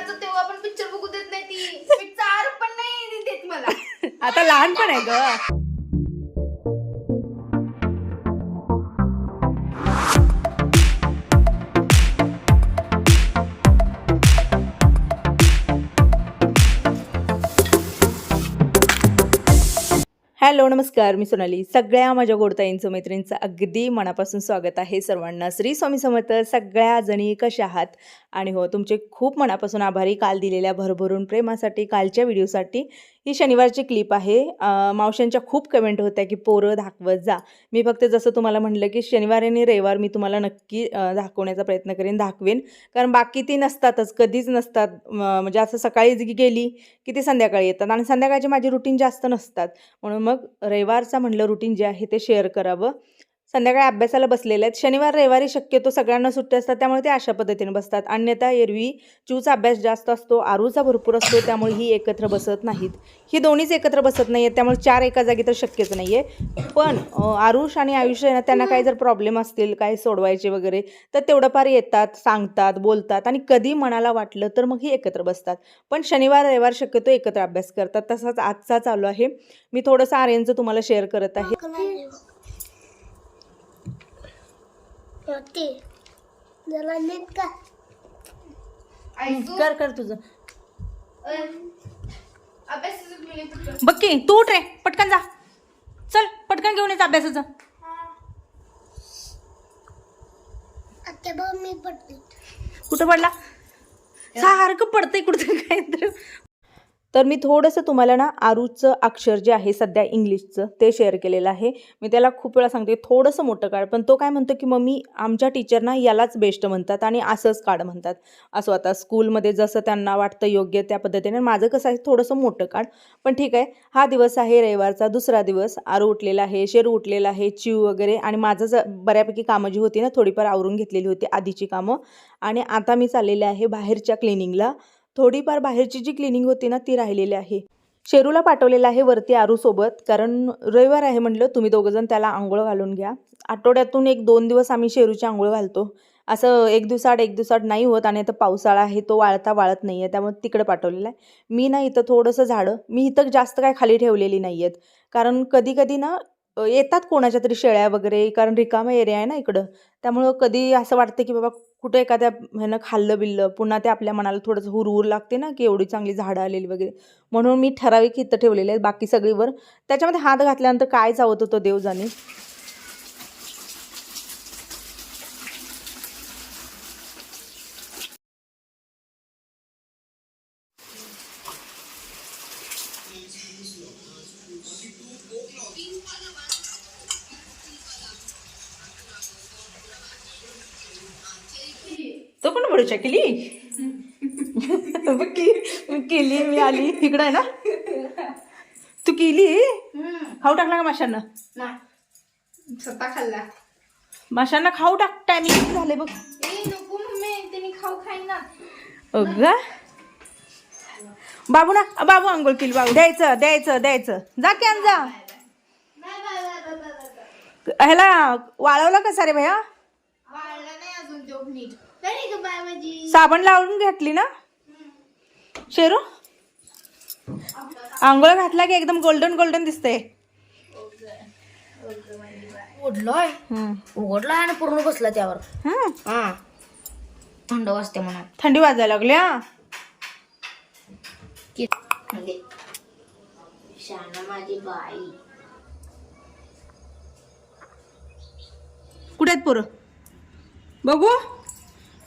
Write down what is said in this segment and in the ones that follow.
रविवारचं तेव्हा पण पिक्चर बघू देत नाही ती. चार पण नाही देत मला. आता लहानपण आहे ग. हॅलो नमस्कार. मी सोनाली. सगळ्या माझ्या गोडताईंचं मैत्रिणींचं अगदी मनापासून स्वागत आहे सर्वांना. श्री स्वामी समर्थ सगळ्या जणी कशा आहात? आणि हो तुमचे खूप मनापासून आभारी. काल दिलेल्या भरभरून प्रेमासाठी कालच्या व्हिडिओसाठी ही शनिवारची क्लिप आहे. मावशांच्या खूप कमेंट होत्या की पोरं दाखवत जा. मी फक्त जसं तुम्हाला म्हटलं की शनिवार आणि रविवार मी तुम्हाला नक्की दाखवण्याचा प्रयत्न करेन दाखवेन कारण बाकी ती नसतातच कधीच नसतात. म्हणजे असं सकाळी गेली की ती संध्याकाळी येतात. आणि संध्याकाळची माझी रुटीन जास्त नसतात. म्हणून मग रविवारचा म्हणलं रुटीन जे आहे ते शेअर करावं. संध्याकाळी अभ्यासाला बसलेले आहेत. शनिवार रविवारी शक्यतो सगळ्यांना सुट्टी असतात त्यामुळे ते अशा पद्धतीने बसतात. अन्यथा एरवी चूचा अभ्यास जास्त असतो आरूचा भरपूर असतो त्यामुळे ही एकत्र बसत नाहीत. ही दोन्हीच एकत्र बसत नाही आहेत त्यामुळे चार एका जागी तर शक्यच नाही आहे पण आरुष आणि आयुष्य आहे ना त्यांना काही जर प्रॉब्लेम असतील काय सोडवायचे वगैरे तर तेवढं फार येतात सांगतात बोलतात आणि कधी मनाला वाटलं तर मग ही एकत्र बसतात. पण शनिवार रविवार शक्यतो एकत्र अभ्यास करतात. तसाच आजचा चालू आहे. मी थोडंसं आर्यनचं तुम्हाला शेअर करत आहे. होती. जरा नीट का कर कर तुझं. बघ की तू उठ रे. पटकन जा. चल पटकन घेऊन येत अभ्यासाचं. आता बघ मी पडते कुठं पडला? सारखं पडतंय कुठं काय तर तर मी थोडंसं तुम्हाला ना आरूचं अक्षर जे आहे सध्या इंग्लिशचं ते शेअर केलेलं आहे. मी त्याला खूप वेळा सांगते थोडंसं मोठं काढ. पण तो काय म्हणतो की मम्मी आमच्या टीचरना यालाच बेस्ट म्हणतात आणि असंच काढ म्हणतात. असं आता स्कूलमध्ये जसं त्यांना वाटतं योग्य त्या पद्धतीने माझं कसं आहे थोडंसं मोठं काढ. पण ठीक आहे हा दिवस आहे रविवारचा दुसरा दिवस आरू उठलेला आहे शेरू उठलेला आहे चिव वगैरे आणि माझं ज बऱ्यापैकी कामं जी होती ना थोडीफार आवरून घेतलेली होती आधीची कामं. आणि आता मी चाललेले आहे बाहेरच्या क्लिनिंगला थोडीफार बाहेरची जी क्लिनिंग होती ना ती राहिलेली आहे. शेरूला पाठवलेलं आहे वरती आरूसोबत कारण रविवार आहे म्हटलं तुम्ही दोघंजण त्याला आंघोळ घालून घ्या. आठवड्यातून एक दोन दिवस आम्ही शेरूची आंघोळ घालतो. असं एक दिवसाआड एक दिवसाआड नाही होत आणि आता पावसाळा आहे तो वाळता वाळत नाही आहे त्यामुळे तिकडे पाठवलेलं आहे. मी ना इथं थोडंसं झाडं मी इथं जास्त काय खाली ठेवलेली नाही आहेत कारण कधी कधी ना येतात कोणाच्या तरी शेळ्या वगैरे कारण रिकामा एरिया आहे ना इकडं. त्यामुळं कधी असं वाटतं की बाबा कुठं एखाद्या ह्यानं खाल्लं बिल्लं पुन्हा ते आपल्या मनाला थोडंसं हुरहुर लागते ना की एवढी चांगली झाडं आलेली वगैरे. म्हणून मी ठराविक इथं ठेवलेले आहेत बाकी सगळीवर. त्याच्यामध्ये हात घातल्यानंतर काय चावत होतं देवजाने? बडू केली? केली मी आली. इकडं आहे ना? तू केली. खाऊ टाकला का माशांना? स्वतः खाल्ला. माशांना खाऊ टाक. टायमिंग झाले बघ. खाऊ खाईना अगं. बाबू ना बाबू अंघोळ केली. बाबू द्यायचं द्यायचं द्यायचं. जा की आण जा. ह्याला वाळवलं का सारे भैया? वाळला नाही अजून नीट. साबण लावून घातली ना? शेरू? आंघोळ घातला की एकदम गोल्डन गोल्डन दिसतंय. उडलोय उघडलोय आणि पूर्ण बसला त्यावर. हम्म. हा. थंड वाजते म्हणून थंडी वाजायला लागली हा? शाना माझी बाई. कुठे आहेत पोरं? बघू.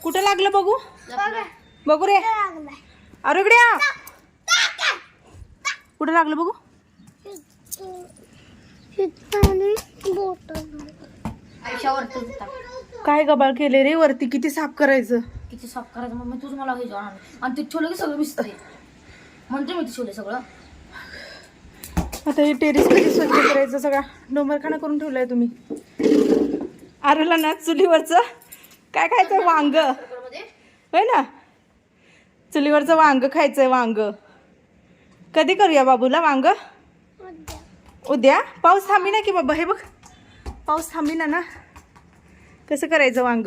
कुठं लागलं बघू? बघू. रे. अरे इकडे या. कुठं लागलं बघू? काय गबाळ केले रे? वरती किती साफ करायचं? किती साफ करायचं? मग मी तुझं मला हे जाणार आणि ते छोले की सगळं भिजतंय. म्हणते मी ते छोले सगळं. आता हे टेरिस कधी स्वच्छ करायचं सगळा. डोंबरखाना करून ठेवलाय तुम्ही. आरूला ना चुलीवरचं. काय खायचं? वांग. होय ना? चुलीवरचं वांग खायचंय वांग. कधी करूया बाबूला वांग? उद्या. पाऊस थांबी ना की बाबा हे बघ. पाऊस थांबी ना ना? कसं करायचं वांग?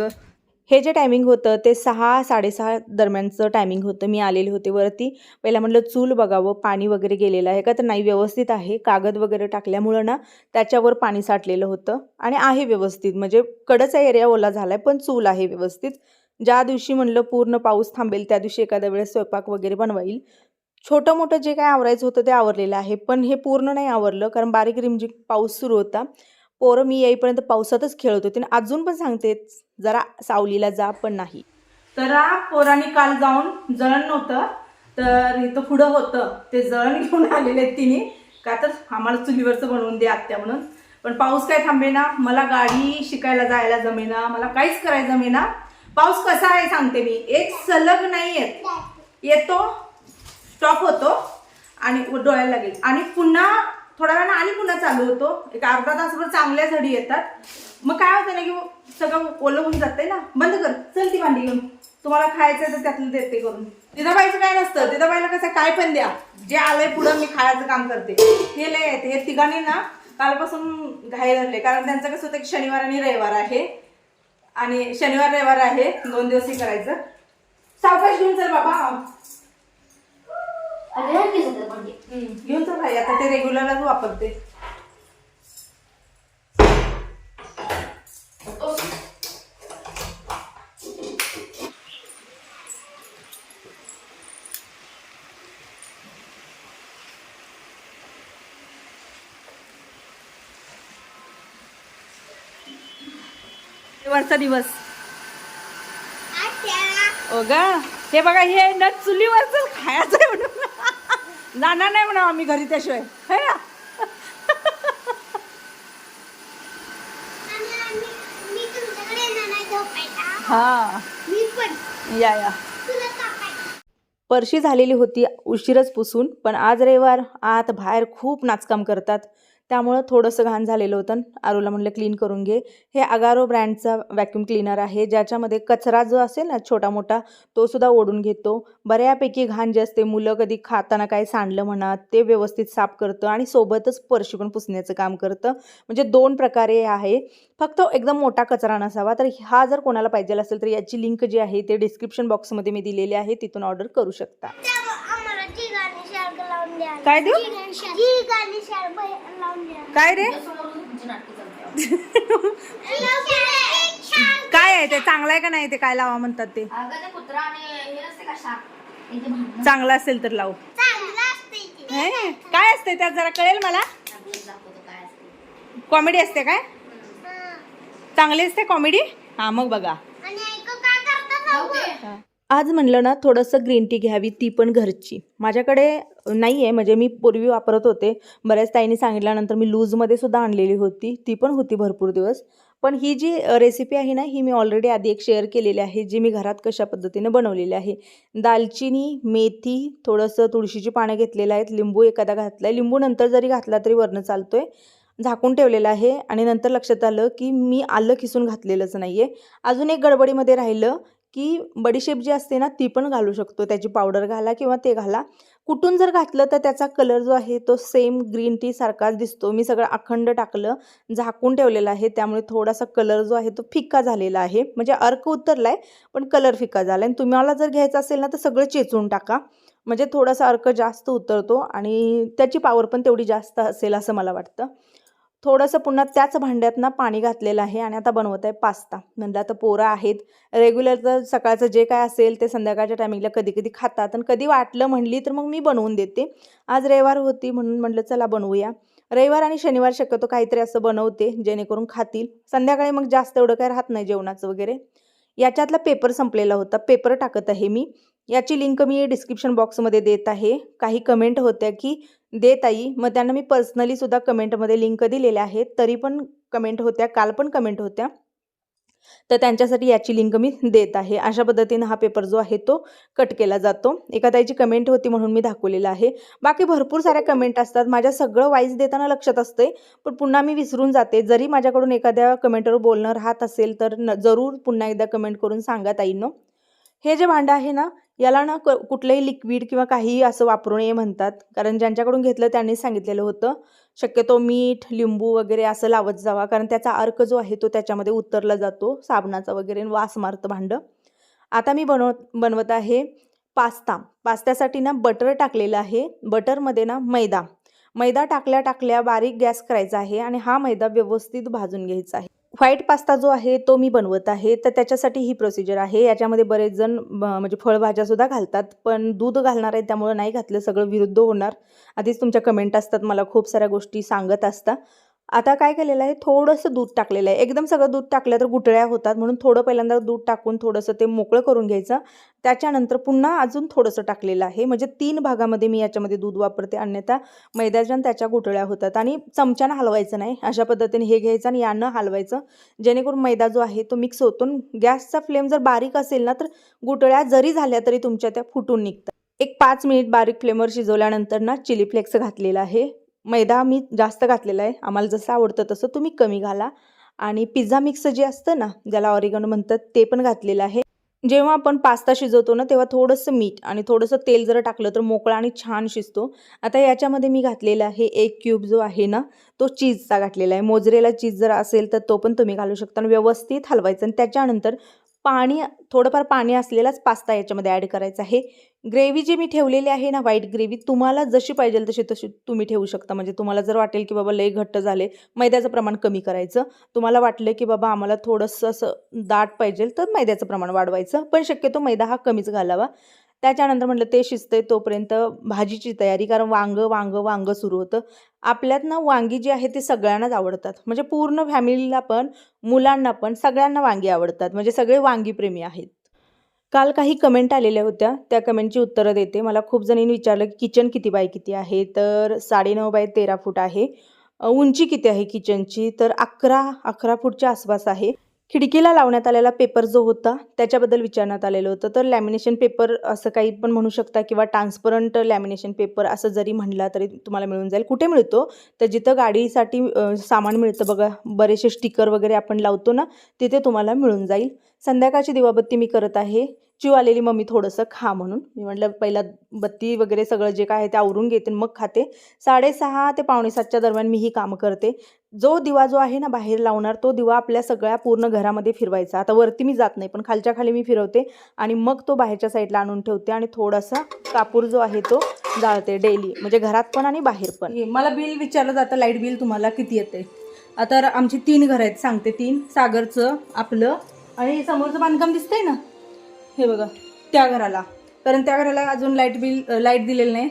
हे जे टायमिंग होतं ते सहा साडेसहा दरम्यानचं टायमिंग होतं. मी आलेले होते वरती. पहिला म्हटलं चूल बघावं पाणी वगैरे गेलेलं आहे. का तर नाही व्यवस्थित आहे. कागद वगैरे टाकल्यामुळं ना त्याच्यावर पाणी साठलेलं होतं. आणि आहे व्यवस्थित. म्हणजे कडचा एरिया ओला झाला आहे पण चूल आहे व्यवस्थित. ज्या दिवशी म्हणलं पूर्ण पाऊस थांबेल त्या दिवशी एखाद्या वेळेस स्वयंपाक वगैरे बनवाईल. छोटं मोठं जे काय आवरायचं होतं ते आवरलेलं आहे. पण हे पूर्ण नाही आवरलं कारण बारीक रिमझिम पाऊस सुरू होता. पोरं मी येईपर्यंत पावसातच खेळत होते. आणि अजून पण सांगते जरा सावलीला जा पण नाही. तर पोरांनी काल जाऊन जळण नव्हतं तर इथं पुढं होतं. ते जळण घेऊन आलेले आहेत तिने. का तर आम्हाला चुलीवरचं बनवून दे आत्या म्हणून. पण पाऊस काय थांबेना मला गाडी शिकायला जायला जमेना मला काहीच करायला जमेना. पाऊस कसा आहे सांगते मी. एक सलग नाही येत. येतो स्टॉप होतो आणि डोळ्याला लागेल. आणि पुन्हा थोड्या वेळानं आणि पुन्हा चालू होतो. एक अर्धा तासभर चांगल्या झडी येतात. मग काय होतं ना की सगळं ओलं होऊन जाते ना. बंद कर. चल ती भांडी घेऊन. तुम्हाला खायचं तर त्यातलं देते करून. दिदाबाईचं काय नसतं. तिथं कसं काय पण द्या. जे आलंय पुढं मी खायचं काम करते. हे लय येते हे तिघांनी ना कालपासून घाई धरले. कारण त्यांचं कसं होतं की शनिवार आणि रविवार आहे. आणि शनिवार रविवार आहे. दोन दिवसही करायचं. सावकाश घेऊन चल बाबा. हे घेऊन चल भाई आता ते रेग्युलरच वापरते. वरचा दिवस. ओ ग हे बघा हे न चुलीवरच खायचं म्हणून. जाणार नाही म्हणा आम्ही घरी त्याशिवाय. है ना. हा. या या. परशी झालेली होती उशीरच पुसून पण आज रविवार आत बाहेर खूप नाचकाम करतात. त्यामुळं थोडंसं घाण झालेलं होतं आरूला म्हणलं क्लीन करून घे. हे अगारो ब्रँडचा व्हॅक्यूम क्लीनर आहे ज्याच्यामध्ये कचरा जो असेल ना छोटा मोठा तो सुद्धा ओढून घेतो. बऱ्यापैकी घाण जे असते मुलं कधी खाताना काय सांडलं म्हणा ते व्यवस्थित साफ करतं आणि सोबतच परशी पण पुसण्याचं काम करतं. म्हणजे दोन प्रकारे आहे. फक्त एकदम मोठा कचरा नसावा तर हा जर कोणाला पाहिजे असेल तर याची लिंक जी आहे ते डिस्क्रिप्शन बॉक्समध्ये मी दिलेली आहे तिथून ऑर्डर करू शकता त्यामुळे आम्हाला ती गाणी सारखं लावून द्या. काय देऊ काय रे काय आहे ते? चांगलं आहे का नाही ते? काय लावा म्हणतात ते? हे चांगलं असेल तर लावू. चांगलं असते ते? काय असते त्यात? जरा कळेल मला? कॉमेडी असते काय? हा. चांगली असते कॉमेडी? हा मग बघा. आज म्हणलं ना थोडंसं ग्रीन टी घ्यावी ती पण घरची. माझ्याकडे नाही आहे म्हणजे मी पूर्वी वापरत होते. बऱ्याच ताईंनी सांगितल्यानंतर मी लूजमध्ये सुद्धा आणलेली होती. ती पण होती भरपूर दिवस. पण ही जी रेसिपी आहे ना ही मी ऑलरेडी आधी एक शेअर केलेली आहे जी मी घरात कशा पद्धतीने बनवलेली आहे. दालचिनी मेथी थोडंसं तुळशीची पानं घेतलेलं आहेत लिंबू एखादा घातला आहे लिंबू नंतर जरी घातला तरी वरनं चालतोय. झाकून ठेवलेलं आहे आणि नंतर लक्षात आलं की मी आलं किसून घातलेलंच नाही आहे अजून एक गडबडीमध्ये राहिलं की बडीशेप जी असते ना ती पण घालू शकतो. त्याची पावडर घाला किंवा ते घाला. कुठून जर घातलं तर त्याचा कलर जो आहे तो सेम ग्रीन टी सारखाच दिसतो. मी सगळं अखंड टाकलं झाकून ठेवलेलं आहे. त्यामुळे थोडासा कलर जो आहे तो फिक्का झालेला आहे. म्हणजे अर्क उतरला आहे पण कलर फिक्का झाला आणि तुम्हाला जर घ्यायचं असेल ना तर सगळं चेचून टाका. म्हणजे थोडासा अर्क जास्त उतरतो आणि त्याची पावर पण तेवढी जास्त असेल असं मला वाटतं. थोडंसं पुन्हा त्याच भांड्यातनं पाणी घातलेलं आहे आणि आता बनवत आहे पास्ता. म्हणलं आता पोरं आहेत. रेग्युलर तर सकाळचं जे काय असेल ते संध्याकाळच्या टायमिंगला कधी कधी खातात. आणि कधी वाटलं म्हणली तर मग मी बनवून देते. आज रविवार होती म्हणून म्हटलं चला बनवूया. रविवार आणि शनिवार शक्यतो काहीतरी असं बनवते जेणेकरून खातील. संध्याकाळी मग जास्त एवढं काय राहत नाही जेवणाचं वगैरे. याच्यातला पेपर संपलेला होता. पेपर टाकत आहे मी. याची लिंक मी डिस्क्रिप्शन बॉक्समध्ये देत आहे. काही कमेंट होत्या की देत आई. मग त्यांना मी पर्सनली सुद्धा कमेंटमध्ये लिंक दिलेल्या आहेत. तरी पण कमेंट होत्या काल पण कमेंट होत्या. तर त्यांच्यासाठी याची लिंक मी देत आहे. अशा पद्धतीनं हा पेपर जो आहे तो कट केला जातो. एका ताईची कमेंट होती म्हणून मी दाखवलेला आहे. बाकी भरपूर साऱ्या कमेंट असतात. माझ्या सगळं वाईज देताना लक्षात असते पण पुन्हा मी विसरून जाते. जरी माझ्याकडून एखाद्या कमेंटवर बोलणं राहत असेल तर न जरूर पुन्हा एकदा कमेंट करून सांगा ताईनो. हे जे भांडं आहे ना याला ना क कुठलंही लिक्विड किंवा काहीही असं वापरू नये म्हणतात. कारण ज्यांच्याकडून घेतलं त्यांनी सांगितलेलं होतं. शक्यतो मीठ लिंबू वगैरे असं लावत जावा. कारण त्याचा अर्क जो आहे तो त्याच्यामध्ये उतरला जातो. साबणाचा वगैरे वास मारतं भांडं. आता मी बनव बनवत आहे पास्ता. पास्त्यासाठी ना बटर टाकलेलं आहे. बटरमध्ये ना मैदा. मैदा टाकल्या टाकल्या बारीक गॅस करायचा आहे आणि हा मैदा व्यवस्थित भाजून घ्यायचा आहे. व्हाईट पास्ता जो आहे तो मी बनवत आहे. तर त्याच्यासाठी ही प्रोसिजर आहे. याच्यामध्ये बरेच जण ब- म्हणजे फळभाज्यासुद्धा घालतात पण दूध घालणार आहे त्यामुळं नाही घातलं. सगळं विरुद्ध होणार. आधीच तुमच्या कमेंट असतात मला खूप साऱ्या गोष्टी सांगत असता. आता काय केलेलं आहे? थोडंसं दूध टाकलेलं आहे. एकदम सगळं दूध टाकलं तर गुटळ्या होतात. म्हणून थोडं पहिल्यांदा दूध टाकून थोडंसं ते मोकळं करून घ्यायचं. त्याच्यानंतर पुन्हा अजून थोडंसं टाकलेलं आहे. म्हणजे तीन भागामध्ये मी याच्यामध्ये दूध वापरते. अन्यथा मैद्याच्या त्याच्या गुटळ्या होतात. आणि चमच्यानं हलवायचं नाही. अशा पद्धतीने हे घ्यायचं आणि यानं हलवायचं. जेणेकरून मैदा जो आहे तो मिक्स होतो आणि गॅसचा फ्लेम जर बारीक असेल ना तर गुटळ्या जरी झाल्या तरी तुमच्या त्या फुटून निघतात. एक पाच मिनिट बारीक फ्लेमवर शिजवल्यानंतर ना चिली फ्लेक्स घातलेला आहे. मैदा मी जास्त घातलेला आहे. आम्हाला जसं आवडतं तसं तुम्ही कमी घाला. आणि पिझ्झा मिक्स जे असतं ना ज्याला ऑरिगन म्हणतात ते पण घातलेलं आहे. जेव्हा आपण पास्ता शिजवतो ना तेव्हा थोडंसं मीठ आणि थोडंसं तेल जर टाकलं तर मोकळा आणि छान शिजतो. आता याच्यामध्ये मी घातलेला आहे एक क्यूब जो आहे ना तो चीजचा घातलेला आहे. मोजरेला चीज जर असेल तर तो पण तुम्ही घालू शकता. आणि व्यवस्थित हलवायचं. आणि त्याच्यानंतर पाणी थोडंफार पाणी असलेलाच पास्ता याच्यामध्ये ॲड करायचा आहे. ग्रेव्ही जी मी ठेवलेली आहे ना व्हाईट ग्रेव्ही तुम्हाला जशी पाहिजे तशी तशी तुम्ही ठेवू शकता. म्हणजे तुम्हाला जर वाटेल की बाबा लई घट्ट झाले मैद्याचं प्रमाण कमी करायचं. तुम्हाला वाटलं की बाबा आम्हाला थोडंसं असं दाट पाहिजे तर मैद्याचं प्रमाण वाढवायचं. पण शक्यतो मैदा हा कमीच घालावा. त्याच्यानंतर म्हटलं ते शिजतंय तोपर्यंत भाजीची तयारी कारण वांगं वांगं वांगं सुरू होतं. आपल्यात ना वांगी जी आहे ती सगळ्यांनाच आवडतात. म्हणजे पूर्ण फॅमिलीला पण मुलांना पण सगळ्यांना वांगी आवडतात. म्हणजे सगळे वांगीप्रेमी आहेत. काल काही कमेंट आलेल्या होत्या. त्या कमेंटची उत्तरं देते. मला खूप जणींनी विचारलं की किचन किती बाय किती आहे? तर साडेनऊ बाय तेरा फूट आहे. उंची किती आहे किचनची? तर अकरा अकरा फूटच्या आसपास आहे. खिडकीला लावण्यात आलेला पेपर जो होता त्याच्याबद्दल विचारण्यात आलेलं होतं. तर लॅमिनेशन पेपर असं काही पण म्हणू शकता किंवा ट्रान्सपरंट लॅमिनेशन पेपर असं जरी म्हणला तरी तुम्हाला मिळून जाईल. कुठे मिळतो? तर जिथं गाडीसाठी सामान मिळतं बघा बरेचसे स्टिकर वगैरे आपण लावतो ना तिथे तुम्हाला मिळून जाईल. संध्याकाळची दिवाबत्ती मी करत आहे. जीव आलेली मम्मी थोडंसं खा म्हणून. मी म्हटलं पहिला बत्ती वगैरे सगळं जे काय आहे ते आवरून घेते आणि मग खाते. साडेसहा ते पावणे सातच्या दरम्यान मी ही कामं करते. जो दिवा जो आहे ना बाहेर लावणार तो दिवा आपल्या सगळ्या पूर्ण घरामध्ये फिरवायचा. आता वरती मी जात नाही पण खालच्या खाली मी फिरवते आणि मग तो बाहेरच्या साईडला आणून ठेवते आणि थोडासा कापूर जो आहे तो जाळते डेली. म्हणजे घरात पण आणि बाहेर पण. मला बिल विचारलं जातं लाइट बिल तुम्हाला किती येते? आता आमची तीन घर आहेत सांगते तीन. सागरचं आपलं आणि समोरचं बांधकाम दिसतंय ना? हे बघा त्या घराला. कारण त्या घराला अजून लाइट बिल लाइट दिलेलं नाही.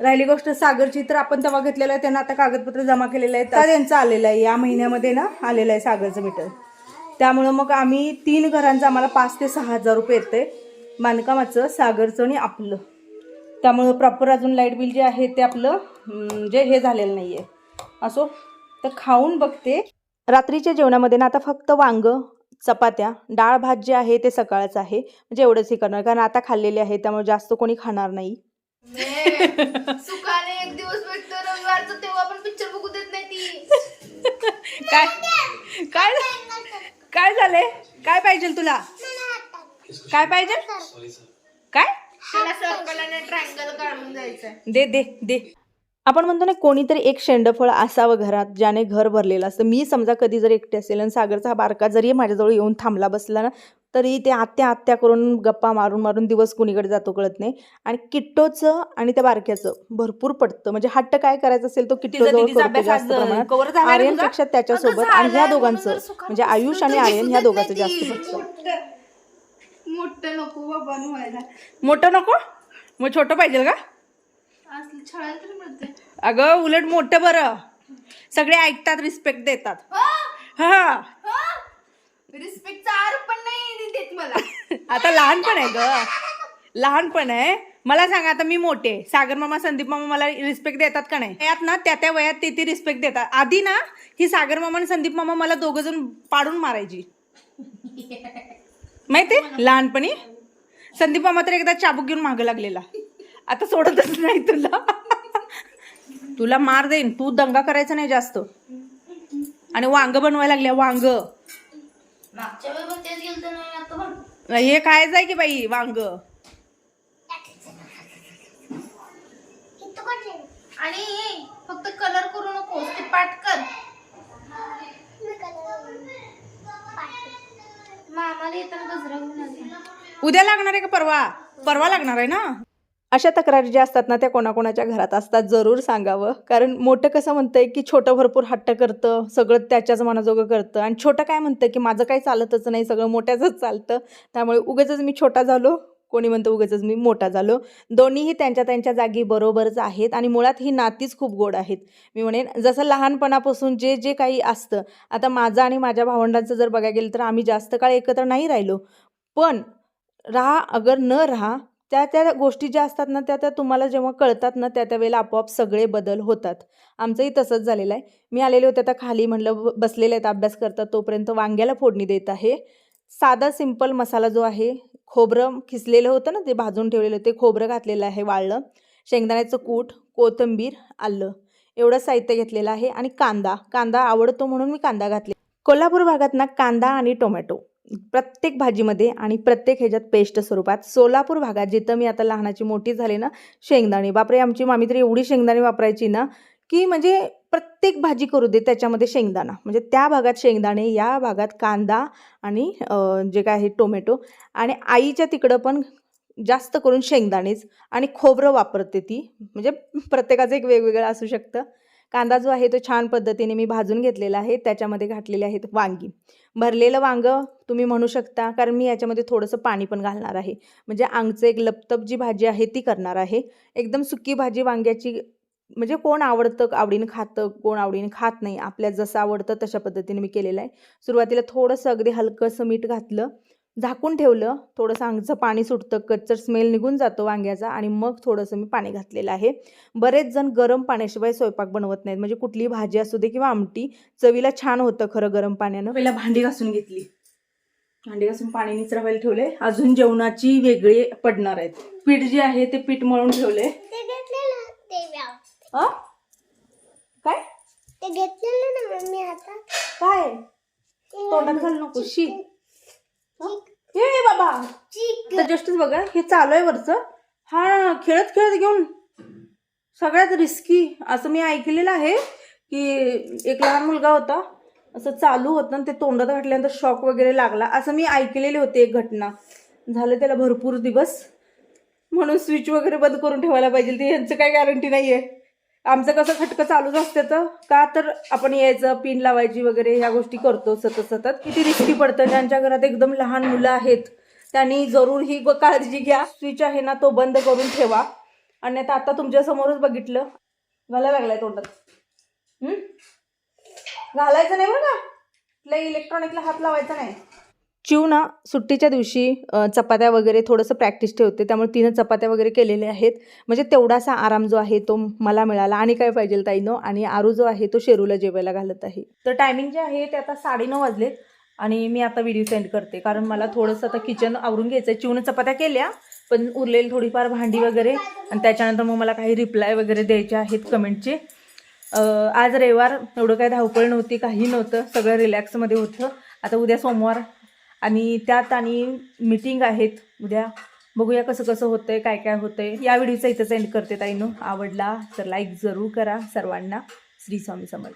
राहिली गोष्ट सागरची तर आपण तेव्हा घेतलेलं आहे त्यांना आता कागदपत्र जमा केलेलं आहे. तर त्यांचं आलेलं आहे. या महिन्यामध्ये ना आलेलं आहे सागरचं मीटर त्यामुळं मग आम्ही तीन घरांचं आम्हाला पाच ते सहा हजार रुपये येते बांधकामाचं सागरचं आणि आपलं. त्यामुळं प्रॉपर अजून लाइट बिल जे आहे ते आपलं जे हे झालेलं नाही आहे असो तर खाऊन बघते. रात्रीच्या जेवणामध्ये ना आता फक्त वांगं चपात्या डाळ भात जे आहे ते सकाळचं आहे. म्हणजे एवढंच हे करणार. कारण आता खाल्लेले आहे त्यामुळे जास्त कोणी खाणार नाही. ने, सुखाने एक दिवस भेटतो रविवारचं तेव्हा पण पिक्चर बघू देत नाही ती. काय? काय काय झाले काय पाहिजे तुला? काय पाहिजे काय? त्याला सर्कल आणि ट्रायंगल काढून जायचंय दे दे दे. आपण म्हणतो ना कोणीतरी एक शेंडफळ असावं घरात ज्याने घर भरलेलं असतं. मी समजा कधी जर एकटे असेल आणि सागरचा हा बारका जरी माझ्याजवळ येऊन थांबला बसला ना तरी ते आत्या आत्या करून गप्पा मारून मारून दिवस कुणीकडे जातो कळत नाही. आणि किट्टोचं आणि त्या बारक्याचं भरपूर पडतं. म्हणजे हट्ट काय करायचा असेल तो किट्टो जवळ करतो जास्त प्रमाणात. आर्यनपेक्षा त्याच्यासोबत आणि ह्या दोघांचं. म्हणजे आयुष आणि आर्यन ह्या दोघांचं जास्त पडतं. मोठं नको मोठं नको? मग छोटं पाहिजे का असलं छळायला तरी मिळते अगं उलट मोठं बरं. सगळे ऐकतात रिस्पेक्ट देतात. हा? रिस्पेक्टचा आरोप पण नाही देत मला. आता लहानपण आहे ग. लहानपण आहे. मला सांगा आता मी मोठे. सागर मामा संदीप मामा मला रिस्पेक्ट देतात का नाही? वयात ना त्या त्या वयात ते ती रिस्पेक्ट देतात. आधी ना ही सागर मामा आणि संदीप मामा मला दोघ जण पाडून मारायची. माहिती लहानपणी. संदीप मामा तर एकदा चाबूक घेऊन मागं लागलेला. आता सोडतच नाही तुला. तुला मार देईन. तू दंगा करायचा नाही जास्त. आणि वांग बनवायला लागल्या वांग. हे काय जाय की बाई वांग? आणि फक्त कलर करू नको ते पाटकर मामाला येताना गजरा उद्या लागणार आहे का परवा? परवा लागणार आहे ना? अशा तक्रारी ज्या असतात ना त्या कोणाकोणाच्या घरात असतात जरूर सांगावं. कारण मोठं कसं म्हणतंय की छोटं भरपूर हट्ट करतं सगळं त्याच्याच मनाजोगं करतं. आणि छोटं काय म्हणतं की माझं काही चालतच नाही सगळं मोठ्याचंच चालतं. त्यामुळे उगाच मी छोटा झालो कोणी म्हणतं उगाच मी मोठा झालो. दोन्हीही त्यांच्या त्यांच्या जागी बरोबरच आहेत आणि मुळात ही नातीच खूप गोड आहेत. मी म्हणेन जसं लहानपणापासून जे जे काही असतं आता माझं आणि माझ्या भावंडांचं जर बघायला गेलं तर आम्ही जास्त काळ एकत्र नाही राहिलो. पण राहा अगर न राहा त्या त्या गोष्टी ज्या असतात ना त्या त्या तुम्हाला जेव्हा कळतात ना त्या त्या वेळेला आपोआप सगळे बदल होतात. आमचंही तसंच झालेलं आहे. मी आलेले होते आता खाली म्हणलं बसलेले आहेत अभ्यास करतात तोपर्यंत वांग्याला फोडणी देत आहे. साधा सिंपल मसाला जो आहे खोबरं खिसलेलं होतं ना ते भाजून ठेवलेलं ते खोबरं घातलेलं आहे वाळलं. शेंगदाण्याचं कूट कोथिंबीर आलं. एवढं साहित्य घेतलेलं आहे. आणि कांदा कांदा आवडतो म्हणून मी कांदा घातले कोल्हापूर भागात ना कांदा आणि टोमॅटो. प्रत्येक भाजीमध्ये आणि प्रत्येक ह्याच्यात पेस्ट स्वरूपात. सोलापूर भागात जिथं मी आता लहानाची मोठी झाली ना शेंगदाणे. बापरे आमची मामी तर एवढी शेंगदाणे वापरायची ना की म्हणजे प्रत्येक भाजी करू दे त्याच्यामध्ये शेंगदाणा. म्हणजे त्या भागात शेंगदाणे या भागात कांदा आणि जे काय आहे टोमॅटो. आणि आईच्या तिकडं पण जास्त करून शेंगदाणेच आणि खोबरं वापरते ती. म्हणजे प्रत्येकाचं एक वेगवेगळं असू शकतं. कांदा जो आहे तो छान पद्धतीने मी भाजून घेतलेला आहे त्याच्यामध्ये घातलेले आहेत वांगी. भरलेलं वांगं तुम्ही म्हणू शकता कारण मी याच्यामध्ये थोडंसं पाणी पण घालणार आहे. म्हणजे आंगचं एक लपतप जी भाजी आहे ती करणार आहे. एकदम सुकी भाजी वांग्याची म्हणजे कोण आवडतं आवडीनं खातं कोण आवडीनं खात नाही. आपल्या जसं आवडतं तशा पद्धतीने मी केलेलं आहे. सुरुवातीला थोडंसं अगदी हलकंसं मीठ घातलं. झाकून ठेवलं थोडंसं अंगचं पाणी सुटतं कच्चर स्मेल निघून जातो वांग्याचा आणि मग थोडंसं मी पाणी घातलेलं आहे. बरेच जण गरम पाण्याशिवाय स्वयंपाक बनवत नाहीत. म्हणजे कुठलीही भाजी असू दे किंवा आमटी चवीला छान होतं खरं गरम पाण्यानं. पहिला भांडी घासून घेतली. भांडी घासून पाणी निचरावायला ठेवले. अजून जेवणाची वेगळी पडणार आहेत. पीठ जे आहे ते पीठ मळून ठेवले? काय? ते घेतलेलं ना मम्मी आता. काय? तोंडात घालू नको. शी. हे बाबा. तर जस्टच बघा हे चालू आहे वरचं. हा खेळत खेळत घेऊन. सगळ्यात रिस्की असं मी ऐकलेलं आहे की एक लहान मुलगा होता असं चालू होतं आणि ते तोंडात घातल्यानंतर शॉक वगैरे लागला. असं मी ऐकलेली होती एक घटना. झालं त्याला भरपूर दिवस. म्हणून स्विच वगैरे बंद करून ठेवायला पाहिजे. ते यांचं काय गॅरंटी नाही आहे आमचं कसं खटकं चालूच असते तर का तर आपण यायचं पिन लावायची वगैरे ह्या गोष्टी करतो सतत सतत. किती रिस्की पडतं ज्यांच्या घरात एकदम लहान मुलं आहेत त्यांनी जरूर ही काळजी घ्या. स्विच आहे ना तो बंद करून ठेवा. आणि आता आता तुमच्या समोरच बघितलं. घाला लागलाय तोंडात. घालायचं नाही बरं का? लय इलेक्ट्रॉनिकला हात लावायचा नाही. चिव ना सुट्टीच्या दिवशी चपात्या वगैरे थोडंसं प्रॅक्टिस ठेवते. त्यामुळे तिनं चपात्या वगैरे केलेल्या आहेत. म्हणजे तेवढासा आराम जो आहे तो मला मिळाला. आणि काय पाहिजे ताईनो? आणि आरू जो आहे तो शेरूला जेवायला घालत आहे. तर टायमिंग जे आहे ते आता साडेनऊ वाजलेत. आणि मी आता व्हिडिओ सेंड करते. कारण मला थोडंसं आता किचन आवरून घ्यायचं आहे चिवनं चपात्या केल्या पण उरलेली थोडीफार भांडी वगैरे. आणि त्याच्यानंतर मग मला काही रिप्लाय वगैरे द्यायचे आहेत कमेंटचे आज रविवार. एवढं काय धावपळ नव्हती काही नव्हतं. सगळं रिलॅक्समध्ये होतं. आता उद्या सोमवार. आणि त्यात आणि मीटिंग आहेत. उद्या बघूया कसं कसं होतं आहे काय काय होतंय. या व्हिडिओचा इथं सेंड करते ताईनो आवडला तर लाईक जरूर करा. सर्वांना श्री स्वामी समर्थ.